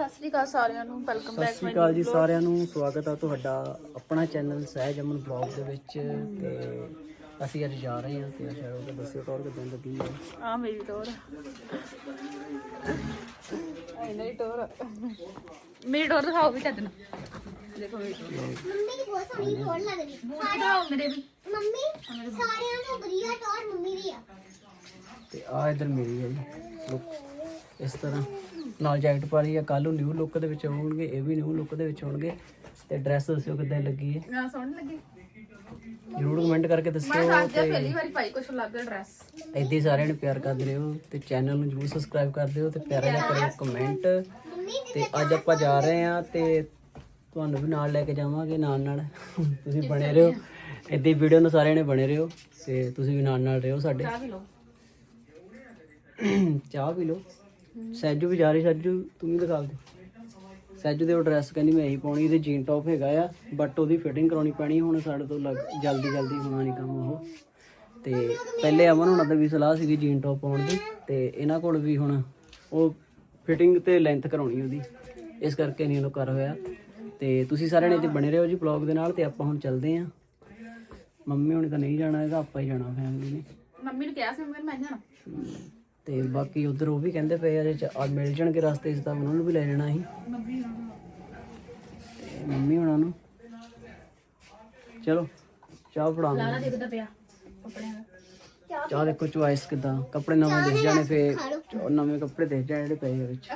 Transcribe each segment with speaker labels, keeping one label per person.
Speaker 1: ਸਤਿ ਸ੍ਰੀ ਅਕਾਲ ਸਾਰਿਆਂ ਨੂੰ ਵੈਲਕਮ
Speaker 2: ਸਤਿ
Speaker 1: ਬੈਕ
Speaker 2: ਸ਼੍ਰੀ ਅਕਾਲ ਜੀ ਸਾਰਿਆਂ ਨੂੰ ਸਵਾਗਤ ਹੈ ਤੁਹਾਡਾ ਆਪਣਾ ਚੈਨਲ ਸਹਿਜ ਅਮਨ ਬਲੌਗ ਦੇ ਵਿੱਚ ਤੇ ਅਸੀਂ ਅੱਜ ਜਾ ਰਹੇ ਹਾਂ ਤੇ ਸ਼ਾਇਦ ਉਹ ਦੱਸਿਓ ਤੌਰ ਕਿਦਾਂ ਲੱਗੀ ਹੈ?
Speaker 1: ਆ ਮੇਰੀ ਟੋਰ ਆਈ ਮੇਰੀ ਟੋਰ ਮੇਰੀ ਟੋਰ ਦਿਖਾਓ ਵੀ ਚੱਜ ਨਾਲ। ਦੇਖੋ ਮੇਰੀ ਟੋਰ
Speaker 3: ਮੰਮੀ ਦੀ ਬਹੁਤ ਸੋਹਣੀ ਟੌਰ ਲੱਗ ਰਹੀ
Speaker 1: ਦਿਖਾਓ ਮੇਰੇ ਵੀ।
Speaker 3: ਮੰਮੀ ਸਾਰਿਆਂ ਤੋਂ ਵਧੀਆ ਟੌਰ ਮੰਮੀ ਦੀ ਆ।
Speaker 2: ਤੇ ਆ ਇਧਰ ਮੇਰੀ ਹੈ ਜੀ। ਲੁੱਕ ਇਸ ਤਰ੍ਹਾਂ। ਨਾਲ ਜੈਕਟ ਪਾ ਲਈ ਹੈ ਕੱਲ ਨੂੰ ਨਿਊ ਲੁੱਕ ਦੇ ਵਿੱਚ ਆਉਣਗੇ ਇਹ ਵੀ ਨਿਊ ਲੁੱਕ ਦੇ ਵਿੱਚ ਆਉਣਗੇ ਤੇ ਡਰੈਸ ਦੱਸਿਓ ਕਿੱਦਾਂ ਲੱਗੀ ਹੈ
Speaker 1: ਨਾ ਸੋਹਣੀ ਲੱਗੀ।
Speaker 2: ਜਰੂਰ ਕਮੈਂਟ ਕਰਕੇ
Speaker 1: ਮੈਂ
Speaker 2: ਦੱਸਿਓ
Speaker 1: ਅੱਜ ਪਹਿਲੀ ਵਾਰੀ ਪਾਈ ਕੁਛ ਲੱਗ ਡਰੈਸ
Speaker 2: ਏਦਾਂ ਹੀ ਸਾਰਿਆਂ ਨੇ ਪਿਆਰ ਕਰਦੇ ਰਹੋ ਤੇ ਚੈਨਲ ਨੂੰ ਜਰੂਰ ਸਬਸਕ੍ਰਾਈਬ ਕਰ ਦਿਓ ਤੇ ਪਿਆਰਾ ਜਿਹਾ ਕਰਿਓ ਕਮੈਂਟ ਤੇ ਅੱਜ ਆਪਾਂ ਜਾ ਰਹੇ ਹਾਂ ਤੇ ਤੁਹਾਨੂੰ ਵੀ ਨਾਲ ਲੈ ਕੇ ਜਾਵਾਂਗੇ ਨਾਲ ਨਾਲ। ਤੁਸੀਂ ਬਣੇ ਰਹੋ। ਏਦਾਂ ਹੀ ਵੀਡੀਓ ਨੂੰ ਸਾਰਿਆਂ ਨੇ ਬਣੇ ਰਹੋ ਤੇ ਤੁਸੀਂ ਵੀ ਨਾਲ ਨਾਲ ਰਹੋ ਸਾਡੇ।
Speaker 1: ਚਾਹ ਵੀ ਲਓ।
Speaker 2: ਚਾਹ ਪੀ ਲਓ। ਸੈਜੂ ਵੀ ਜਾ ਰਹੀ ਸੈਜੂ ਤੂੰ ਵੀ ਦਿਖਾ ਦੇ। ਸੈਜੂ ਦੇ ਉਹ ਡਰੈਸ ਕਹਿੰਦੀ ਮੈਂ ਇਹੀ ਪਾਉਣੀ ਇਹਦੇ ਜੀਨ ਟੌਪ ਹੈਗਾ ਆ ਬਟ ਉਹਦੀ ਫਿਟਿੰਗ ਕਰਾਉਣੀ ਪੈਣੀ ਹੁਣ ਸਾਡੇ ਤੋਂ ਜਲਦੀ ਜਲਦੀ ਹੋਣਾ ਨਹੀਂ ਕੰਮ ਉਹ। ਤੇ ਪਹਿਲੇ ਅਮਨ ਹੁਣਾਂ ਦਾ ਵੀ ਸਲਾਹ ਸੀਗੀ ਜੀਨ ਟੌਪ ਪਾਉਣ ਦੀ ਤੇ ਇਹਨਾਂ ਕੋਲ ਵੀ ਹੁਣ ਉਹ ਫਿਟਿੰਗ ਤੇ ਲੈਂਥ ਕਰਾਉਣੀ ਉਹਦੀ। ਇਸ ਕਰਕੇ ਨਹੀਂ ਉਹਨੂੰ ਕਰ ਹੋਇਆ। ਤੇ ਤੁਸੀਂ ਸਾਰਿਆਂ ਨੇ ਇੱਥੇ ਬਣੇ ਰਹੋ ਜੀ ਬਲੌਗ ਦੇ ਨਾਲ ਤੇ ਆਪਾਂ ਹੁਣ ਚੱਲਦੇ ਆਂ ਮੰਮੀ ਹੁਣੀ ਤਾਂ ਨਹੀਂ ਜਾਣਾ ਇਹਦਾ ਆਪਾਂ ਹੀ ਜਾਣਾ ਫੈਮਿਲੀ ਨੇ।
Speaker 1: ਮੰਮੀ ਨੂੰ ਕਿਹਾ ਸੀ ਮੈਂ ਮੈਂ ਜਾਣਾ।
Speaker 2: ਤੇ ਬਾਕੀ ਉਧਰ ਉਹ ਵੀ ਕਹਿੰਦੇ ਪਏ ਆ ਜੇ ਆ ਮਿਲ ਜਾਣਗੇ ਰਸਤੇ 'ਚ ਤਾਂ ਉਹਨਾਂ ਨੂੰ ਵੀ ਲੈ ਜਾਣਾ ਸੀ।
Speaker 1: ਮੰਮੀ
Speaker 2: ਹੁਣਾਂ ਨੂੰ। ਚਲੋ ਚਾਹ ਫੜਾਉਂਦੇ
Speaker 1: ਲਾਲਾ ਦੇਖਦਾ ਪਿਆ ਕੱਪੜਿਆਂ ਦਾ।
Speaker 2: ਚਾਹ ਦੇਖੋ ਚੁਆਇਸ ਕਿਦਾਂ। ਕੱਪੜੇ ਨਵੇਂ ਦਿਖ ਜਾਣੇ ਫੇ ਨਵੇਂ ਕੱਪੜੇ ਦਿਖ ਜਾਣੇ ਜਿਹੜੇ ਪਏ ਆ ਵਿੱਚ।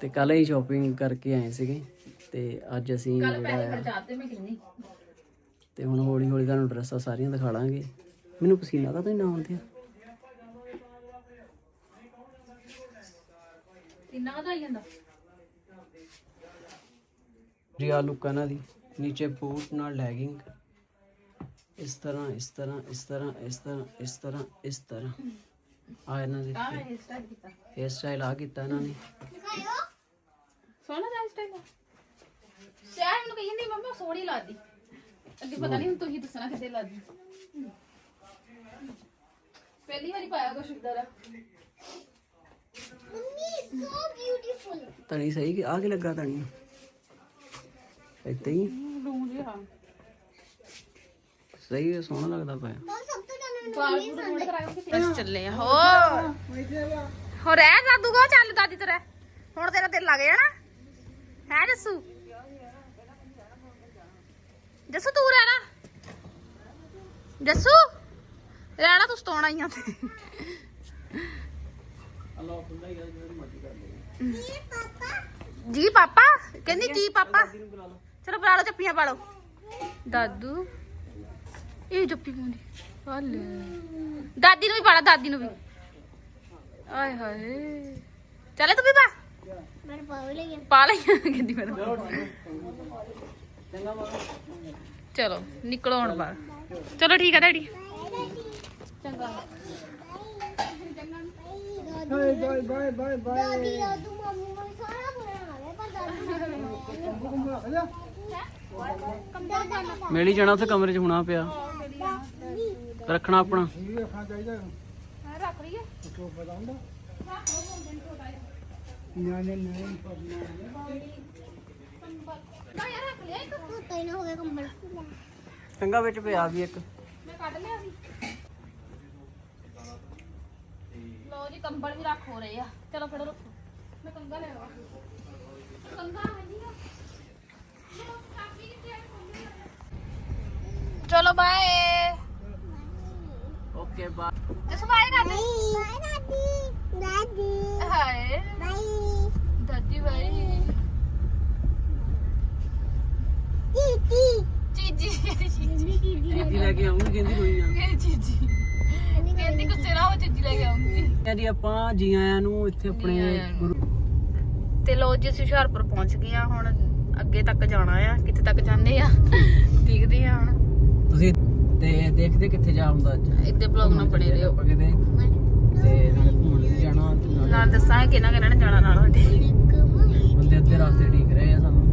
Speaker 2: ਤੇ ਕੱਲ ਹੀ ਸ਼ਾਪਿੰਗ ਕਰਕੇ ਆਏ ਸੀਗੇ। ਤੇ ਅੱਜ ਅਸੀਂ
Speaker 1: ਕੱਲ
Speaker 2: ਜਿਹੜਾ
Speaker 1: ਪੈਸੇ
Speaker 2: ਆ
Speaker 1: ਖਰਚਾਤੇ ਮੈਂ ਕਿੰਨੀ।
Speaker 2: ਤੇ ਹੁਣ ਹੌਲੀ ਹੌਲੀ ਤੁਹਾਨੂੰ ਡਰੈਸਾਂ ਸਾਰੀਆਂ ਦਿਖਾ ਲਾਂਗੇ। ਮੈਨੂੰ ਪਸੀਨਾ ਤਾਂ ਨਾ ਆਉਂਦੀ ਆ
Speaker 1: ਇੰਨਾ ਕਦਾ ਆਈ ਜਾਂਦਾ?
Speaker 2: ਦੀ ਨੀਚੇ ਬੂਟ ਨਾਲ ਲੈਗਿੰਗ ਇਸ ਤਰ੍ਹਾਂ ਇਸ ਤਰ੍ਹਾਂ ਇਸ ਤਰ੍ਹਾਂ ਇਸ ਤਰ੍ਹਾਂ ਇਸ ਤਰ੍ਹਾਂ ਇਸ ਤਰ੍ਹਾਂ। ਆ ਇਹਨਾਂ ਦੀ
Speaker 1: ਆ ਇਹ ਸਟਾਈਲ ਕੀਤਾ।
Speaker 2: ਹੇਅਰ ਸਟਾਈਲ ਆ ਕੀਤਾ ਇਹਨਾਂ ਨੇ।
Speaker 1: ਸੋਹਣਾ ਜਿਹਾ ਸਟਾਈਲ ਸਿਆਹ ਮੈਨੂੰ ਕਹੀ ਜਾਂਦੀ ਮੰਮਾ ਸੋਹਣੀ ਲੱਗਦੀ। ਅੱਗੇ ਪਤਾ ਨਹੀਂ ਹੁਣ ਤੁਸੀਂ ਦੱਸਣਾ ਕਿੱਥੇ ਲੱਗਦੀ। ਪਹਿਲੀ ਵਾਰੀ ਪਾਇਆ ਕੁਛ ਇਦਾਂ ਦਾ।
Speaker 3: ਮੰਮੀ ਸੋ ਬਿਊਟੀਫੁਲ
Speaker 2: ਤਣੀ ਸਹੀ ਕਿ ਆ ਕੀ ਲੱਗਾ ਤਣੀ ਏਦਾਂ ਹੀ।
Speaker 1: ਜਿਹਾ
Speaker 2: ਸਹੀ ਹੈ, ਸੋਹਣਾ ਲੱਗਦਾ ਪਿਆ।
Speaker 3: ਬਹੁਤ ਸਭ ਤੋਂ ਜ਼ਿਆਦਾ
Speaker 1: ਬਾਲ ਪੂਰੇ ਮੋੜ ਕਰਾ ਕੇ ਬਸ ਚੱਲੇ ਆ ਹੋ ਹੋ ਰਹਿ ਦਾਦੂ ਕੋ ਚੱਲ ਦਾਦੀ ਤੇਰਾ? ਹੁਣ ਤੇਰਾ ਦਿਲ ਲੱਗ ਜਾਣਾ। ਹੈ ਜੱਸੂ? ਜੱਸੂ ਤੂੰ ਰਹਿਣਾ। ਜੱਸੂ? ਰਹਿਣਾ ਤੂੰ ਸਤਾਉਣਾ ਹੀ ਆ ਤੇ
Speaker 3: ਇਹ ਪਾਪਾ
Speaker 1: ਜੀ ਪਾਪਾ? ਕਹਿੰਦੀ ਜੀ ਪਾਪਾ? ਚਲੋ ਬੁਲਾ ਲਓ ਚੱਪੀਆਂ ਪਾ ਲਓ। ਦਾਦੂ। ਇਹ ਜੱਪੀ ਪਾਉਂਦੀ। ਹਲੇ ਦਾਦੀ ਨੂੰ ਵੀ ਪਾਲਾ ਦਾਦੀ ਨੂੰ ਵੀ। ਆਏ ਹਾਏ। ਚੱਲੇ ਤੂੰ ਵੀ ਪਾ।
Speaker 3: ਮੇਰੇ ਪਾਉ ਲੈ ਗਿਆ
Speaker 1: ਪਾ ਲਈ। ਕਹਿੰਦੀ ਮੈਂ। ਚਲੋ ਨਿਕਲੋ ਹੁਣ ਬਾਹਰ। ਚਲੋ ਠੀਕ ਆ ਡੈਡੀ। ਚੰਗਾ।
Speaker 3: Bye bye bye bye bye ਦਾਦੀ ਦਾਦੂ ਮੰਮੀ ਨੂੰ ਸਾਰਾ ਬੁਰਾ ਹਾਲ ਹੈ ਪਰ ਦਾਦੀ ਕੰਦਾ ਜਾਣਾ
Speaker 2: ਮਿਲ ਹੀ ਜਾਣਾ ਉੱਥੇ ਕਮਰੇ 'ਚ ਹੋਣਾ ਪਿਆ। ਰੱਖਣਾ ਆਪਣਾ।
Speaker 1: ਰੱਖ ਲਈਏ ਨਾ ਯਾਰ ਰੱਖ ਲਿਆ ਇੱਕ।
Speaker 3: ਤੈ ਨਾ ਹੋ ਗਿਆ ਕੰਬਲ
Speaker 2: ਚੰਗਾ ਵਿੱਚ ਪਿਆ ਵੀ ਇੱਕ।
Speaker 1: ਮੈਂ ਕੱਢ ਲਿਆ ਸੀ। ਲੋ ਜੀ ਕੰਬਲ ਵੀ ਰੱਖ ਹੋ ਰਹੇ ਆ। ਚਲੋ ਫੜੋ ਰੱਖੋ। ਮੈਂ ਕੰਗਾ ਲੈ ਆਵਾਂ। ਕੰਗਾ ਹੈ ਨਹੀਂ ਆ। ਲਓ, ਕਾਪੀ ਕਿੱਥੇ ਆ? ਚਲੋ bye.
Speaker 2: Okay bye.
Speaker 1: Jas bye ਕਰ ਦੇ
Speaker 3: ਬਾਏ ਦਾਦੀ ਦਾਦੀ।
Speaker 1: ਹਾਏ।
Speaker 3: ਬਾਈ।
Speaker 1: ਦਾਦੀ
Speaker 3: ਟੀਟੀ
Speaker 1: ਚੀਜੀ
Speaker 3: ਟੀਟੀ
Speaker 2: ਦੀਦੀ ਲੈ ਕੇ ਆਉਂਗੀ ਕਹਿੰਦੀ ਕੋਈ ਨਾ
Speaker 1: ਇਹ ਚੀਜੀ ਗੁੱਸੇ ਨਾ ਹੋ ਚੀਜੀ ਲੈ ਕੇ ਆਉਂਗੀ।
Speaker 2: ਜੀ ਆਪਾਂ ਜੀ ਆਇਆਂ ਨੂੰ ਇੱਥੇ ਆਪਣੇ ਗੁਰੂ
Speaker 1: ਤੇ ਲੋ ਜੀ ਅਸੀਂ ਹੁਸ਼ਿਆਰਪੁਰ ਪਹੁੰਚ ਗਏ ਆ ਹੁਣ ਅੱਗੇ ਤੱਕ ਜਾਣਾ ਆ। ਕਿੱਥੇ ਤੱਕ ਜਾਂਦੇ ਆ? ਦੇਖਦੇ ਆ ਹੁਣ।
Speaker 2: ਤੁਸੀਂ ਤੇ ਦੇਖਦੇ ਕਿੱਥੇ ਜਾ ਹੁੰਦਾ ਅੱਜ?
Speaker 1: ਇੱਥੇ ਬਲੌਗ ਨਾਲ ਬਣੇ
Speaker 2: ਆਪਾਂ ਕਿਤੇ। ਤੇ ਨਾਲੇ ਘੁੰਮਣ ਵੀ ਜਾਣਾ ਤੇ ਨਾਲੇ।
Speaker 1: ਨਾਲ ਦੱਸਾਂਗੇ ਕਿਹਨਾਂ ਕਿਹਨਾਂ ਨੇ ਜਾਣਾ ਨਾਲ ਸਾਡੇ।
Speaker 2: ਬੰਦੇ ਅੱਧੇ ਰਸਤੇ ਢੀਕ ਰਹੇ ਆ ਸਾਨੂੰ।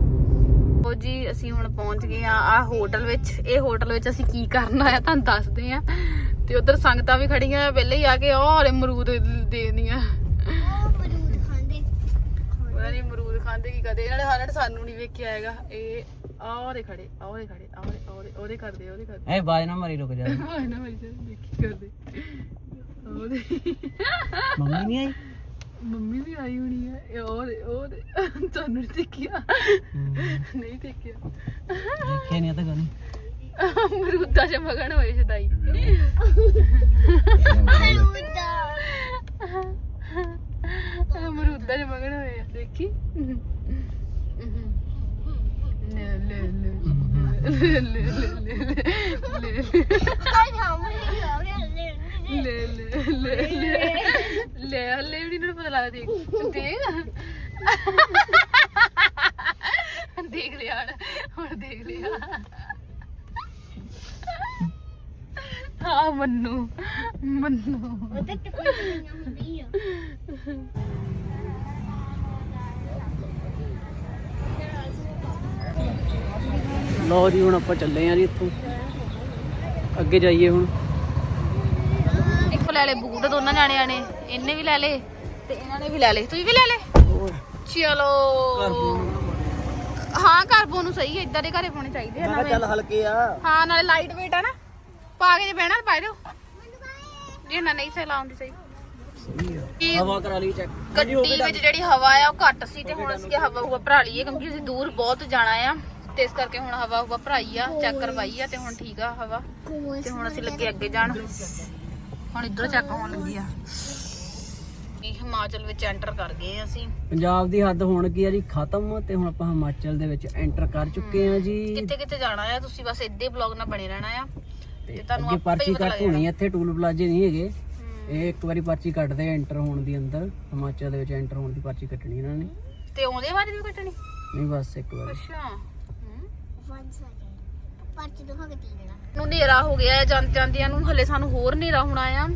Speaker 1: ਉਹ ਜੀ ਅਸੀਂ ਹੁਣ ਪਹੁੰਚ ਗਏ ਆ ਆ ਹੋਟਲ ਵਿੱਚ ਇਹ ਹੋਟਲ ਵਿੱਚ ਅਸੀਂ ਕੀ ਕਰਨਾ ਆ ਤੁਹਾਨੂੰ ਦੱਸਦੇ ਆ ਤੇ ਉਧਰ ਸੰਗਤਾਂ ਵੀ ਖੜੀਆਂ ਪਹਿਲੇ ਹੀ ਆ ਕੇ ਉਹ ਹਲੇ ਅਮਰੂਦ ਦੇ ਦੀਆਂ
Speaker 3: ਉਹ ਬਰੂਦ ਖਾਂਦੇ।
Speaker 1: ਪਤਾ ਨਹੀਂ ਅਮਰੂਦ ਖਾਂਦੇ ਕੀ ਕਰਦੇ ਇਹਨਾਂ ਨੇ ਹਾਲਤ ਸਾਨੂੰ ਨਹੀਂ ਵੇਖਿਆ ਹੈਗਾ। ਇਹ ਆਹ ਦੇ ਖੜੇ ਆਹ ਦੇ ਖੜੇ ਆਹ ਦੇ ਉਹਦੇ ਉਹਦੇ ਕਰਦੇ ਉਹਦੇ ਕਰਦੇ।
Speaker 2: ਐ ਬਾਜ ਨਾ ਮਾਰੀ ਰੁਕ ਜਾ।
Speaker 1: ਆਹ ਨਾ ਮਰੀ ਜਾ ਦੇਖੀ ਕਰਦੇ। ਉਹਦੇ।
Speaker 2: ਮੰਮੀ ਨਹੀਂ ਆਈ?
Speaker 1: ਮੰਮੀ ਵੀ ਆਈ ਹੋਣੀ ਹੈ ਇਹ ਉਹਦੇ ਉਹਦੇ ਤੁਹਾਨੂੰ ਨਹੀਂ ਦੇਖਿਆ। ਨਹੀਂ ਦੇਖਿਆ।
Speaker 2: ਦੇਖਿਆ ਨਹੀਂ ਤਾਂ ਗਾਣੀ
Speaker 1: ਮਰੂਦਾ बघा ਮਗਣ ਹੋਏ मरुदाच्या बघा ना देखी ਲੈ ਲੈ ਵੀ ਨਹੀਂ ਪਤਾ ਲੱਗਦਾ ਦੇਖ। ਦੇਖ। ਲਿਆ ਦੇਖ ਲਿਆ। ਹਾਂ ਮੰਨੂ ਮੰਨੂ।
Speaker 2: ਲਓ ਜੀ ਹੁਣ ਆਪਾਂ ਚੱਲੇ ਆਂ ਜੀ ਇੱਥੋਂ। ਅੱਗੇ ਜਾਈਏ ਹੁਣ।
Speaker 1: ਇੱਕ ਲੈ ਲੈ ਬੂਟ ਦੋਨਾਂ ਜਾਣਿਆਂ ਨੇ। ਇਹਨੇ ਵੀ ਲੈ ਲੇ ਤੇ ਇਹਨਾਂ ਨੇ ਵੀ ਲੈ ਲੇ। ਤੁਸੀਂ ਵੀ ਲੈ ਲੇ? ਚਲੋ। ਹਾਂ ਘਰ ਪਾਉਣ ਨੂੰ ਸਹੀ ਹੈ ਇਦਾਂ ਦੇ ਘਰੇ ਪਾਉਣੇ ਚਾਹੀਦੇ ਆ ਨਵੇਂ
Speaker 2: ਹਲਕੇ ਆ।
Speaker 1: ਹਾਂ ਨਾਲੇ ਲਾਈਟ weight ਆ ਨਾ। ਪਾ ਕੇ ਜੇ ਬਹਿਣਾ ਪਾ ਦਿਓ। ਜੇ ਨਾ ਨਹੀਂ ਸਹੀ ਲਾਉਂਦੀ ਸਹੀ। ਕੀ
Speaker 2: ਹਵਾ ਕਰਾ ਲਈ ਚੈੱਕ
Speaker 1: ਗੱਡੀ ਵਿੱਚ ਜਿਹੜੀ ਹਵਾ ਆ ਉਹ ਘੱਟ ਸੀ ਤੇ ਹੁਣ ਅਸੀਂ ਹਵਾ ਹੁਵਾ ਭਰਾ ਲਈਏ ਕਿਉਂਕਿ ਅਸੀਂ ਦੂਰ ਬਹੁਤ ਜਾਣਾ ਆ। ਤੇ ਇਸ ਕਰਕੇ ਹੁਣ ਹਵਾ ਹੁਵਾ ਭਰਾਈ ਆ ਚੈੱਕ ਕਰਵਾਈ ਆ ਤੇ ਹੁਣ ਠੀਕ ਆ ਹਵਾ। ਤੇ ਹੁਣ ਅਸੀਂ ਲੱਗੇ ਅੱਗੇ ਜਾਣ। ਹੁਣ ਇੱਧਰ ਚੈੱਕ ਹੋਣ ਲੱਗੀ ਆ। ਹਿਮਾਚਲ ਵਿੱਚ ਐਂਟਰ ਕਰ ਗਏ ਅਸੀਂ।
Speaker 2: ਪੰਜਾਬ ਦੀ ਹੱਦ ਹੋਣ ਕੀ ਆ ਜੀ? ਖਤਮ। ਤੇ ਹੁਣ ਆਪਾਂ ਹਿਮਾਚਲ ਦੇ ਵਿੱਚ ਐਂਟਰ ਕਰ ਚੁੱਕੇ ਆ ਜੀ।
Speaker 1: ਕਿੱਥੇ ਕਿੱਥੇ ਜਾਣਾ ਆ? ਤੁਸੀਂ ਬਸ ਇੱਦੇ ਬਲੌਗ ਨਾਲ ਬਣੇ ਰਹਿਣਾ ਆ।
Speaker 2: ਤੇ
Speaker 1: ਤੇ ਤੁਹਾਨੂੰ
Speaker 2: ਅੱਗੇ ਪਰਚੀ ਕੱਟ ਹੋਣੀ ਇੱਥੇ ਟੂਲ ਪਲਾਜ਼ੇ ਨਹੀਂ ਹੈਗੇ। ਇਹ ਇੱਕ ਵਾਰੀ ਪਰਚੀ ਕੱਟਦੇ ਐਂਟਰ ਹੋਣ ਦੀ ਅੰਦਰ। ਹਿਮਾਚਲ ਦੇ ਵਿੱਚ ਐਂਟਰ ਹੋਣ ਦੀ ਪਰਚੀ ਕੱਟਣੀ ਇਹਨਾਂ ਨੇ।
Speaker 1: ਤੇ ਉਹਦੇ ਬਾਅਦ ਵੀ ਕੱਟਣੀ?
Speaker 2: ਨਹੀਂ ਬਸ ਇੱਕ ਵਾਰੀ।
Speaker 1: ਅੱਛਾ। ਹਮ।
Speaker 3: ਪਰਚ ਦਿਖਾ ਕੇ ਤੀ ਦੇਣਾ
Speaker 1: ਨੂੰ ਹਨੇਰਾ ਹੋ ਗਿਆ ਹੈ ਜਾਂਦੇ ਜਾਂਦਿਆਂ ਨੂੰ ਹਲੇ ਸਾਨੂੰ ਹੋਰ ਹਨੇਰਾ ਹੋਣਾ ਆ।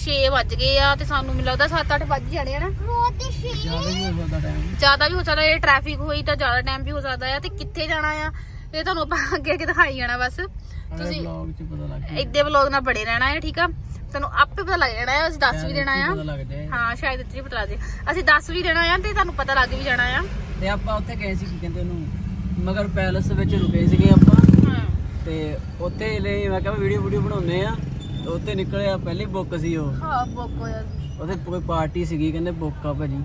Speaker 1: 6 ਵੱਜ ਗਏ ਆ ਤੇ ਸਾਨੂੰ ਮੈਨੂੰ ਲੱਗਦਾ 7-8 ਵੱਜ ਜਾਣੇ ਆ ਨਾ।
Speaker 3: ਰੋਤ ਸ਼ੇ
Speaker 2: ਜ਼ਿਆਦਾ ਵੀ ਹੋ ਸਕਦਾ ਟਾਈਮ
Speaker 1: ਜ਼ਿਆਦਾ ਵੀ ਹੋ ਸਕਦਾ ਇਹ ਟ੍ਰੈਫਿਕ ਹੋਈ ਤਾਂ ਜ਼ਿਆਦਾ ਟਾਈਮ ਵੀ ਹੋ ਸਕਦਾ ਆ ਤੇ ਕਿੱਥੇ ਜਾਣਾ ਆ? ਇਹ ਤੁਹਾਨੂੰ ਆਪਾਂ ਅੱਗੇ ਅੱਗੇ ਦਿਖਾਈ ਜਾਣਾ ਬਸ।
Speaker 2: ਤੁਸੀਂ
Speaker 1: ਤੁਸੀਂ
Speaker 2: ਵਲੌਗ 'ਚ ਪਤਾ ਲੱਗ ਗਿਆ
Speaker 1: ਇੱਦੇ ਵਲੌਗ ਨਾਲ ਬੜੇ ਰਹਿਣਾ ਹੈ ਠੀਕ ਆ? ਤੁਹਾਨੂੰ ਆਪੇ ਪਤਾ ਲੱਗ ਜਾਣਾ ਹੈ ਅਸੀਂ ਦੱਸ ਵੀ ਦੇਣਾ ਆ।
Speaker 2: ਪਤਾ ਲੱਗ ਜਾਏ
Speaker 1: ਹਾਂ ਸ਼ਾਇਦ ਇੱਥੇ ਹੀ ਪਤਾ ਲੱਗ ਜੇ ਅਸੀਂ ਦੱਸ ਵੀ ਦੇਣਾ ਆ ਤੇ ਤੁਹਾਨੂੰ ਪਤਾ ਲੱਗ ਵੀ ਜਾਣਾ ਆ।
Speaker 2: ਤੇ ਆਪਾਂ ਉੱਥੇ ਗਏ ਸੀ ਕੀ ਕਹਿੰਦੇ ਉਹਨੂੰ? ਮਗਰ ਪੈਲਸ ਵਿੱਚ ਰੁਕੇ ਸੀਗੇ ਆਪਾਂ। ਤੇ ਉੱਥੇ ਲਈ ਮੈਂ ਕਿਹਾ ਵੀਡੀਓ ਵੀਡੀਓ ਬਣਾਉਨੇ ਆ। ਤੇ ਉੱਥੇ ਨਿਕਲਿਆ ਪਹਿਲੀ ਬੁੱਕ ਸੀ ਉਹ।
Speaker 1: ਹਾਂ ਬੁੱਕ ਹੋਇਆ
Speaker 2: ਉੱਥੇ ਕੋਈ ਪਾਰਟੀ ਸੀਗੀ ਕਹਿੰਦੇ ਬੁੱਕ ਆ ਭਾਜੀ।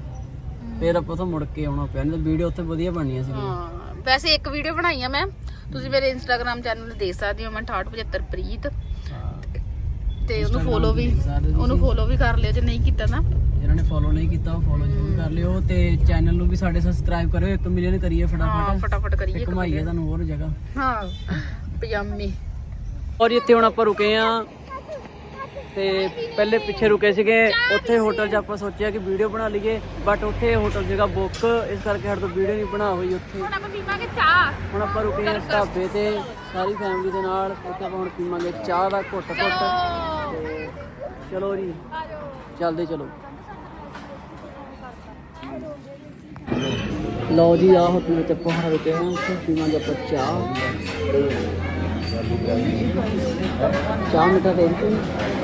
Speaker 2: ਫਿਰ ਆਪਾਂ ਤੋਂ ਮੁੜ ਕੇ ਆਉਣਾ ਪਿਆ ਨਹੀਂ ਤਾਂ ਵੀਡੀਓ ਉੱਥੇ ਵਧੀਆ ਬਣਨੀਆਂ ਸੀ
Speaker 1: ਹਾਂ ਵੈਸੇ ਇੱਕ ਵੀਡੀਓ ਬਣਾਈ ਆ ਮੈਂ। ਤੁਸੀਂ ਮੇਰੇ ਇੰਸਟਾਗ੍ਰam ਚੈਨਲ ਤੇ ਦੇਖ ਸਕਦੇ ਹੋ ਮੈਂ 6875 ਪ੍ਰੀਤ। ਤੇ ਉਹਨੂੰ ਫੋਲੋ ਵੀ ਉਹਨੂੰ। ਫੋਲੋ ਵੀ ਕਰ ਲਿਓ ਜੇ ਨਹੀਂ ਕੀਤਾ ਤਾਂ।
Speaker 2: ਜਿਨ੍ਹਾਂ ਨੇ ਫੋਲੋ ਨਹੀਂ ਕੀਤਾ ਉਹ ਫੋਲੋ ਜ਼ਰੂਰ ਕਰ ਲਿਓ ਤੇ ਚੈਨਲ ਨੂੰ ਵੀ ਸਾਡੇ ਸਬਸਕ੍ਰਾਈਬ ਕਰਿਓ 1 ਮਿਲੀਅਨ ਕਰੀਏ
Speaker 1: ਹਾਂ
Speaker 2: ਫਟਾਫਟ।
Speaker 1: ਫਟਾਫਟ ਕਰੀਏ video।
Speaker 2: ਤੁਹਾਨੂੰ ਹੋਰ ਜਗ੍ਹਾ।
Speaker 1: ਹਾਂ ਪਜਾਮੀ।
Speaker 2: ਔਰ ਇੱਥੇ ਹੁਣ ਆਪਾਂ ਰੁਕੇ ਆ ਤੇ ਪਹਿਲੇ ਪਿੱਛੇ ਰੁਕੇ ਸੀਗੇ। ਉੱਥੇ ਹੋਟਲ 'ਚ ਆਪਾਂ ਸੋਚਿਆ ਕਿ ਵੀਡੀਓ ਬਣਾ ਲਈਏ ਬਟ ਉੱਥੇ ਹੋਟਲ ਜਗ੍ਹਾ ਬੁੱਕ ਇਸ ਕਰਕੇ ਸਾਡੇ ਤੋਂ ਵੀਡੀਓ ਨਹੀਂ ਬਣਾ ਹੋਈ ਉੱਥੇ।
Speaker 1: ਹੁਣ ਆਪਾਂ ਪੀਵਾਂਗੇ ਚਾਹ।
Speaker 2: ਹੁਣ ਆਪਾਂ ਰੁਕੇ ਆ ਢਾਬੇ ਤੇ ਸਾਰੀ ਫੈਮਿਲੀ ਦੇ ਨਾਲ। ਉੱਥੇ ਆਪਾਂ ਹੁਣ ਪੀਵਾਂਗੇ ਚਾਹ ਦਾ ਘੁੱਟ ਘੁੱਟ ਤੇ ਚਲੋ ਜੀ ਚੱਲਦੇ ਚਲੋ। ਲਓ ਜੀ ਆ ਹੋਟਲ ਵਿੱਚ ਰੁਕੇ ਆ ਉੱਥੇ ਪੀਵਾਂਗੇ ਆਪਾਂ ਚਾਹ। ਤੇ ਚਾਹ ਮਿੱਠਾ ਦੇ ਦਿੱਤੀ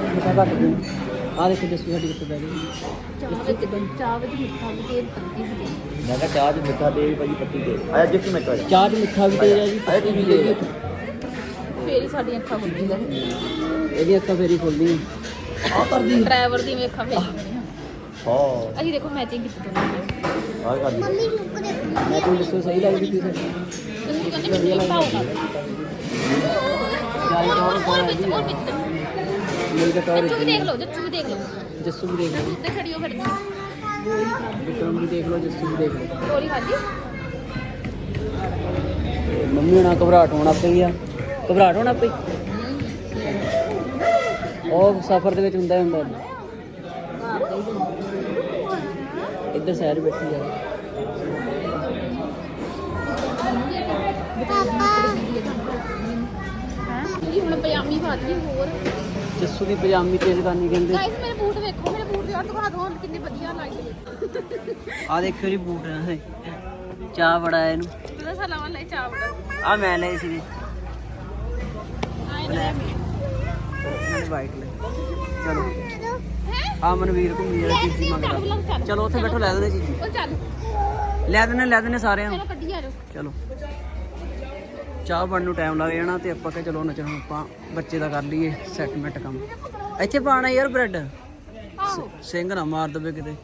Speaker 2: ਮਿੱਠਾ ਘੱਟ ਦੇ ਆ ਦੇਖੋ ਜੱਸੂ ਸਾਡੀ ਕਿੱਥੇ ਬਹਿ ਗਈ
Speaker 1: ਚਾਹ ਵਿੱਚ ਚਾਹ ਵਿੱਚ ਮਿੱਠਾ ਵੀ ਤੇ ਪੱਤੀ ਵੀ ਦੇ
Speaker 4: ਮੈਂ ਕਿਹਾ ਚਾਹ ਚ ਮਿੱਠਾ ਦੇ ਭਾਜੀ ਪੱਤੀ ਦੇ ਆਇਆ ਜਿੱਥੇ ਮੈਂ ਕਹਾਂ
Speaker 2: ਚਾਹ 'ਚ ਮਿੱਠਾ ਵੀ ਤੇਜ਼ ਆ ਜੀ ਪੱਤੀ ਵੀ ਤੇਜ਼ ਆ।
Speaker 1: ਫੇਰ ਹੀ ਸਾਡੀਆਂ ਅੱਖਾਂ ਖੁੱਲਦੀਆਂ
Speaker 2: ਇਹਦੀ ਅੱਖਾਂ ਫੇਰੀ ਖੁੱਲਦੀ ਆ ਕਰਦੀ
Speaker 1: ਡਰਾਈਵਰ ਦੀ ਵੀ ਅੱਖਾਂ ਫੇਰੀਆਂ
Speaker 4: ਹਾਂ
Speaker 1: ਅਸੀਂ ਦੇਖੋ ਮੈਚਿੰਗ ਕੀਤੀ ਦੋਨਾਂ
Speaker 4: ਆ ਕਰ
Speaker 3: ਮੰਮੀ ਲੁੱਕ ਦੇ
Speaker 2: ਮੈਂ ਤੁਹਾਨੂੰ ਦੱਸੋ ਸਹੀ ਲੱਗਦੀ ਪਈ ਸਰ
Speaker 1: ਤੁਸੀਂ ਕਹਿੰਦੇ ਮੈਨੂੰ ਪਾਉ
Speaker 2: और
Speaker 1: बीच
Speaker 2: और
Speaker 1: बीच तक
Speaker 2: मेरी का टॉवर
Speaker 1: जच्चू भी देख लो जच्चू भी देख लो
Speaker 2: जस्सू भी देख लो
Speaker 1: ਉੱਤੇ ਖੜੀ ਹੋ ਫਿਰ
Speaker 2: ਵਿਕਰਮ ਵੀ ਦੇਖ ਲਓ ਜੱਸੂ ਵੀ ਦੇਖ ਲਓ
Speaker 1: ਟੋਲੀ ਖਾਦੀ
Speaker 2: ਤੇ ਮੰਮੀ ਹੋਣਾ ਘਬਰਾਹਟ ਹੋਣਾ ਪਈ ਆ ਘਬਰਾਹਟ ਹੋਣਾ ਪਈ ਉਹ ਸਫ਼ਰ ਦੇ ਵਿੱਚ ਹੁੰਦਾ ਹੀ ਹੁੰਦਾ ਇੱਧਰ ਸਹਿਰ ਬੈਠੀ ਆ
Speaker 1: ਜੀ ਹੁਣ ਪਜਾਮੀ ਪਾ ਲਈ ਹੋਰ।
Speaker 2: ਜੱਸੂ ਦੀ ਪਜਾਮੀ ਤੇਜ਼ ਕਰਨੀ ਕਹਿੰਦੇ।
Speaker 1: ਗਾਇਸ ਮੇਰੇ ਬੂਟ ਵੇਖੋ ਮੇਰੇ ਬੂਟ ਯਾਰ ਦਿਖਾ ਦਿਓ ਕਿੰਨੇ ਵਧੀਆ ਲੱਗਦੇ
Speaker 2: ਆ ਦੇਖਿਓ ਜੀ ਬੂਟ। ਹੈ ਚਾਹ ਬੜਾ ਹੈ ਇਹਨੂੰ।
Speaker 1: ਤੂੰ ਸਾਲਾ ਵਾਲਾ ਚਾਹ ਬੜਾ
Speaker 2: ਆ ਮੈਂ ਲਏ ਸੀਗੇ।
Speaker 1: ਆਏ ਨਾ।
Speaker 2: ਵਾਈਟ ਲੈ। ਚਲੋ। ਆ ਮਨਵੀਰ ਘੁੰਮੀ ਜਿਹੜਾ ਚੀਜ਼ੀ ਮੰਗਦਾ। ਚਲੋ ਉੱਥੇ ਬੈਠੋ ਲੈ ਦਿੰਦੇ ਚੀਜ਼ੀ।
Speaker 1: ਚੱਲ।
Speaker 2: ਲੈ ਦਿੰਨੇ ਲੈ ਦਿੰਨੇ ਸਾਰਿਆਂ ਨੂੰ।
Speaker 1: ਚਲੋ ਕੱਢੀ ਆ ਜਾਓ।
Speaker 2: ਚਲੋ। ਚਾਹ ਬਣਨ ਨੂੰ ਟਾਈਮ ਲੱਗ ਜਾਣਾ ਤੇ ਆਪਾਂ ਕਹ ਚਲੋ ਨੱਚਣ ਆਪਾਂ ਬੱਚੇ ਦਾ ਕਰ ਲਈਏ ਸੈਟਮੈਂਟ ਕੰਮ। ਇੱਥੇ ਪਾਣਾ ਯਾਰ ਬ੍ਰੈਡ ਸਿੰਘ ਨਾ ਮਾਰ ਦਵੇ ਕਿਤੇ।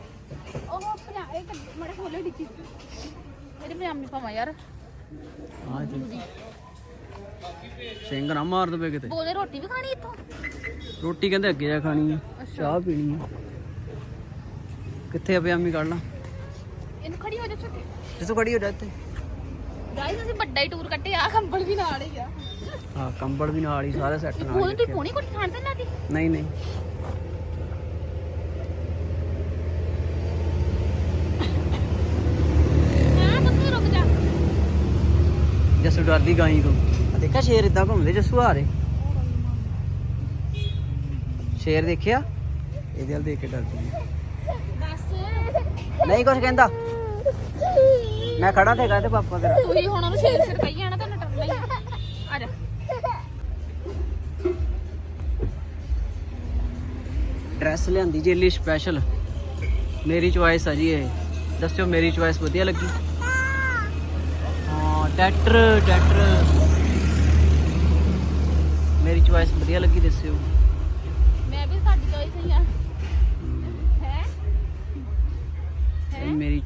Speaker 1: ਉਹ ਪਜਾ ਇਹ ਮੜੇ ਖੋਲੇ ਡਿੱਕੀ ਇਹਦੇ ਪਜਾਮੀ ਪਾਵਾਂ ਯਾਰ।
Speaker 2: ਆ ਜੀ। ਸਿੰਘ ਨਾ ਮਾਰ ਦਵੇ ਕਿਤੇ।
Speaker 1: ਬੋਲੇ ਰੋਟੀ ਵੀ ਖਾਣੀ ਇੱਥੋਂ?
Speaker 2: ਰੋਟੀ ਕਹਿੰਦੇ ਅੱਗੇ ਜਾ ਖਾਣੀ ਚਾਹ ਪੀਣੀ ਕਿੱਥੇ ਆ ਪਿਆਮੀ ਕੱਢ ਲਾ।
Speaker 1: ਇਹਨੂੰ ਖੜੀ ਹੋ ਜਾ ਛੋਟੀ
Speaker 2: ਜਿੱਥੋਂ ਖੜੀ ਹੋ ਜਾ ਇੱਥੇ।
Speaker 1: ਗਾਇਸ ਅਸੀਂ ਵੱਡਾ ਹੀ ਟੂਰ ਕੱਟੇ ਆ ਕੰਬਲ ਵੀ ਨਾਲ ਹੀ ਆ।
Speaker 2: ਹਾਂ ਕੰਬਲ ਵੀ ਨਾਲ ਹੀ ਸਾਰੇ ਸੈੱਟ ਨਾਲ
Speaker 1: ਬੋਲ
Speaker 2: ਹੀ
Speaker 1: ਤੂੰ
Speaker 2: ਰੱਖੇ ਆ।
Speaker 1: ਪੋਣੀ ਕੋਈ ਖਾਣ ਤੇ ਨਾ ਦੀ
Speaker 2: ਨਹੀਂ ਨਹੀਂ।
Speaker 1: ਹਾਂ ਬੱਤੀ ਰੁਕ ਜਾ।
Speaker 2: ਜੱਸੂ ਡਰਦੀ ਗਾਈ ਤੋਂ। ਆ ਦੇਖਿਆ ਸ਼ੇਰ ਇਦਾਂ ਘੁੰਮਦੇ ਜੱਸੂ ਆ ਰਹੇ। ਸ਼ੇਰ ਦੇਖਿਆ? ਇਹਦੇ ਵੱਲ ਦੇਖ ਕੇ ਡਰਦੀ ਹੈ।
Speaker 1: ਦੱਸ।
Speaker 2: ਨਹੀਂ ਕੁਝ ਕਹਿੰਦਾ। ਮੈਂ ਖੜਾ ਤੇ ਕਹਿੰਦੇ ਪਾਪਾ ਤੇਰਾ।
Speaker 1: ਤੂੰ ਹੀ ਹੁਣ ਉਹਨੂੰ ਸ਼ੇਰ ਸ਼ੇਰ ਕਹੀ ਜਾਣਾ ਤੈਨੂੰ ਡਰ ਨਹੀਂ ਆ ਜਾ।
Speaker 2: ਡਰੈਸ ਲਿਆਂਦੀ ਜੀ ਲਈ ਸਪੈਸ਼ਲ ਮੇਰੀ ਚੁਆਇਸ ਆ ਜੀ ਇਹ। ਦੱਸਿਓ ਮੇਰੀ ਚੁਆਇਸ ਵਧੀਆ ਲੱਗੀ? ਹਾਂ ਟਰੈਕਟਰ ਟਰੈਕਟਰ ਮੇਰੀ ਚੁਆਇਸ ਵਧੀਆ ਲੱਗੀ ਦੱਸਿਓ।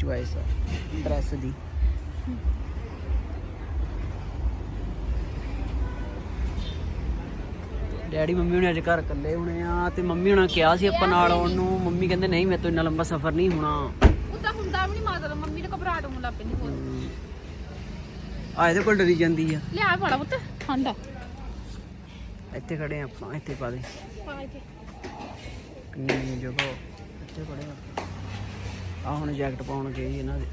Speaker 2: ਚੁਆਇਸ ਆ ਡਰੈਸ ਦੀ। ਡੈਡੀ ਮੰਮੀ ਹੁਣੇ ਅੱਜ ਘਰ ਇਕੱਲੇ ਹੋਣੇ ਆ ਤੇ ਮੰਮੀ ਹੁਣਾਂ ਕਿਹਾ ਸੀ ਆਪਾਂ ਨਾਲ ਆਉਣ ਨੂੰ। ਮੰਮੀ ਕਹਿੰਦੇ ਨਹੀਂ ਮੇਰੇ ਤੋਂ ਇੰਨਾ ਲੰਬਾ ਸਫ਼ਰ ਨਹੀਂ ਹੋਣਾ।
Speaker 1: ਉਦਾਂ ਹੁੰਦਾ ਵੀ ਨਹੀਂ ਮਾਤਾ ਮੰਮੀ ਨੇ ਘਬਰਾਹਟ ਹੋਣ ਲੱਗ ਪੈਂਦੀ ਹੋਰ
Speaker 2: ਆ ਇਹਦੇ ਕੋਲ ਡਰੀ ਜਾਂਦੀ ਆ।
Speaker 1: ਲਿਆ ਫੜਾ ਪੁੱਤ ਠੰਡਾ
Speaker 2: ਇੱਥੇ ਖੜੇ ਆ ਆਪਾਂ ਇੱਥੇ ਪਾ ਦੇ।
Speaker 1: ਪਾ ਇੱਥੇ
Speaker 2: ਕਿੰਨੀ ਜਗ੍ਹਾ ਇੱਥੇ ਖੜੇ ਆ ਆਪਾਂ। ਆ ਹੁਣ ਜੈਕਟ ਪਾਉਣ ਗਏ ਸੀ ਇਹਨਾਂ ਦੇ।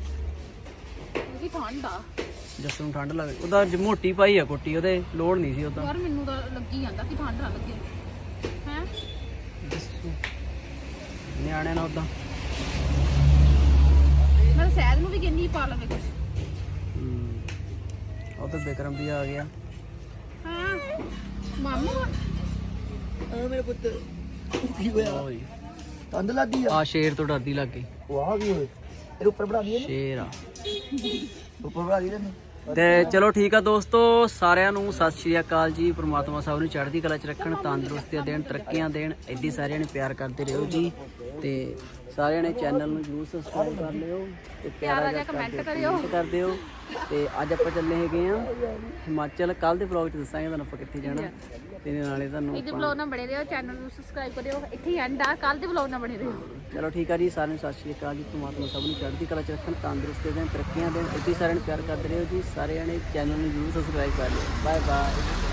Speaker 1: ਵੀ ਠੰਡਾ
Speaker 2: ਜੱਸ ਨੂੰ ਠੰਡ ਲੱਗ ਉਹਦਾ ਜ- ਮੋਟੀ ਪਾਈ ਆ ਕੋਟੀ ਉਹਦੇ ਲੋੜ ਨਹੀਂ ਸੀ ਉਹਦਾ
Speaker 1: ਯਾਰ ਮੈਨੂੰ ਤਾਂ ਲੱਗੀ ਜਾਂਦਾ ਕਿ ਠੰਡ ਨਾ ਲੱਗੇ। ਹੈ?
Speaker 2: ਜੱਸੂ। ਨਿਆਣਿਆਂ ਨਾਲ ਉਦਾਂ।
Speaker 1: ਮੈਂ ਸਹਿਦ ਨੂੰ ਵੀ ਕਿੰਨੀ ਪਾ ਲਵੇ ਕੁਛ।
Speaker 2: ਉਹ ਤਾਂ ਬਿਕਰਮ ਵੀ ਆ ਗਿਆ।
Speaker 1: ਹਾਂ? ਮਾਮੂ
Speaker 4: ਆ? ਮੇਰੇ ਪੁੱਤ ਕੀ ਹੋਇਆ? ਤੰਦ ਲੱਦੀ ਆ?
Speaker 2: ਆ ਸ਼ੇਰ ਤੋਂ ਡਰਦੀ ਲੱਗ ਗਈ।
Speaker 4: ਵਾਹ ਵੀ ਹੋਏ ਇਹ ਉੱਪਰ ਬਣਾ ਦਈਏ
Speaker 2: ਸ਼ੇਰ ਆ।
Speaker 4: ਉੱਪਰ ਬਣਾ ਦਈਏ ਨੇ
Speaker 2: ਤੇ ਚਲੋ ਠੀਕ ਆ ਦੋਸਤੋ ਸਾਰਿਆਂ ਨੂੰ ਸਤਿ ਸ਼੍ਰੀ ਅਕਾਲ ਜੀ। ਪ੍ਰਮਾਤਮਾ ਸਭ ਨੂੰ ਚੜ੍ਹਦੀ ਕਲਾ ਚ ਰੱਖਣ ਤੰਦਰੁਸਤੀਆਂ ਦੇਣ ਤਰੱਕੀਆਂ ਦੇਣ। ਐਡੀ ਸਾਰਿਆਂ ਨੇ ਪਿਆਰ ਕਰਦੇ ਰਹੋ ਜੀ। ਤੇ ਸਾਰਿਆਂ ਨੇ ਚੈਨਲ ਨੂੰ ਜਰੂਰ ਸਬਸਕ੍ਰਾਈਬ ਕਰ ਲਿਓ ਤੇ ਪਿਆਰਾ ਜਿਹਾ ਕਮੈਂਟ ਕਰਿਓ। ਕਰ ਦਿਓ। ਤੇ ਅੱਜ ਆਪਾਂ ਚੱਲੇ ਹੈਗੇ ਆ ਹਿਮਾਚਲ। ਕੱਲ ਦੇ ਵਲੌਗ ਚ ਦੱਸਾਂਗੇ ਤੁਹਾਨੂੰ ਆਪਾਂ ਕਿੱਥੇ ਜਾਣਾ। ਤੇ ਨਾਲੇ ਤੁਹਾਨੂੰ
Speaker 1: ਇਹਦੇ ਬਲੌਗ ਨਾਲ ਬਣੇ ਰਹੋ ਚੈਨਲ ਨੂੰ ਸਬਸਕ੍ਰਾਈਬ ਕਰਿਓ। ਇੱਥੇ ਹੀ ਐਂਡ ਆ ਕੱਲ ਦੇ ਬਲੌਗ ਨਾਲ ਬਣੇ ਰਹੋ।
Speaker 2: ਚਲੋ ਠੀਕ ਆ ਜੀ ਸਾਰਿਆਂ ਨੂੰ ਸਤਿ ਸ਼੍ਰੀ ਅਕਾਲ ਜੀ। ਪ੍ਰਮਾਤਮਾ ਸਭ ਨੂੰ ਚੜ੍ਹਦੀ ਕਲਾ ਚ ਰੱਖਣ ਤੰਦਰੁਸਤੀ ਦੇਣ ਤਰੱਕੀਆਂ ਦੇਣ। ਇੱਥੇ ਸਾਰਿਆਂ ਨੂੰ ਪਿਆਰ ਕਰਦੇ ਰਹੋ ਜੀ। ਸਾਰਿਆਂ ਨੇ ਚੈਨਲ ਨੂੰ ਜਰੂਰ ਸਬਸਕ੍ਰਾਈਬ ਕਰ ਲਿਓ। Bye bye